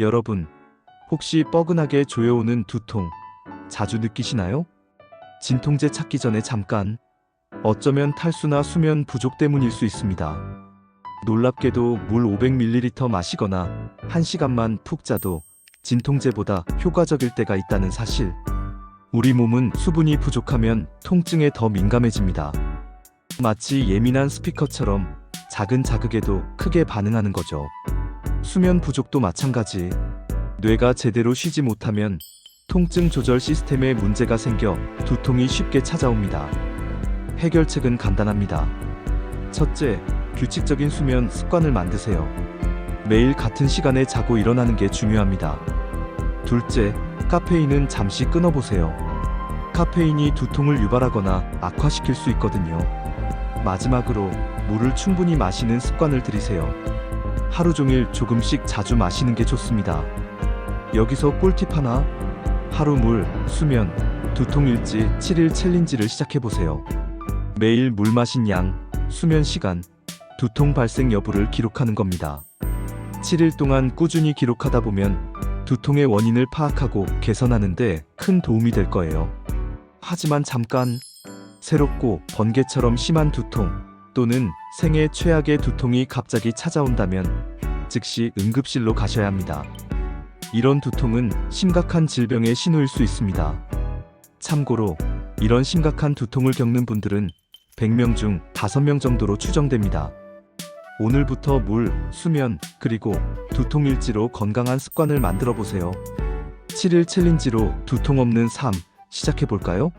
여러분, 혹시 뻐근하게 조여오는 두통 자주 느끼시나요? 진통제 찾기 전에 잠깐 어쩌면 탈수나 수면 부족 때문일 수 있습니다. 놀랍게도 물 500ml 마시거나 1시간만 푹 자도 진통제보다 효과적일 때가 있다는 사실. 우리 몸은 수분이 부족하면 통증에 더 민감해집니다. 마치 예민한 스피커처럼 작은 자극에도 크게 반응하는 거죠. 수면 부족도 마찬가지. 뇌가 제대로 쉬지 못하면 통증 조절 시스템에 문제가 생겨 두통이 쉽게 찾아옵니다. 해결책은 간단합니다. 첫째, 규칙적인 수면 습관을 만드세요. 매일 같은 시간에 자고 일어나는 게 중요합니다. 둘째, 카페인은 잠시 끊어보세요. 카페인이 두통을 유발하거나 악화시킬 수 있거든요. 마지막으로 물을 충분히 마시는 습관을 들이세요. 하루 종일 조금씩 자주 마시는 게 좋습니다. 여기서 꿀팁 하나. 하루 물, 수면, 두통 일지 7일 챌린지를 시작해보세요. 매일 물 마신 양, 수면 시간, 두통 발생 여부를 기록하는 겁니다. 7일 동안 꾸준히 기록하다 보면 두통의 원인을 파악하고 개선하는데 큰 도움이 될 거예요. 하지만 잠깐 새롭고 번개처럼 심한 두통 또는 생애 최악의 두통이 갑자기 찾아온다면 즉시 응급실로 가셔야 합니다. 이런 두통은 심각한 질병의 신호일 수 있습니다. 참고로 이런 심각한 두통을 겪는 분들은 100명 중 5명 정도로 추정됩니다. 오늘부터 물, 수면, 그리고 두통 일지로 건강한 습관을 만들어 보세요. 7일 챌린지로 두통 없는 삶 시작해 볼까요?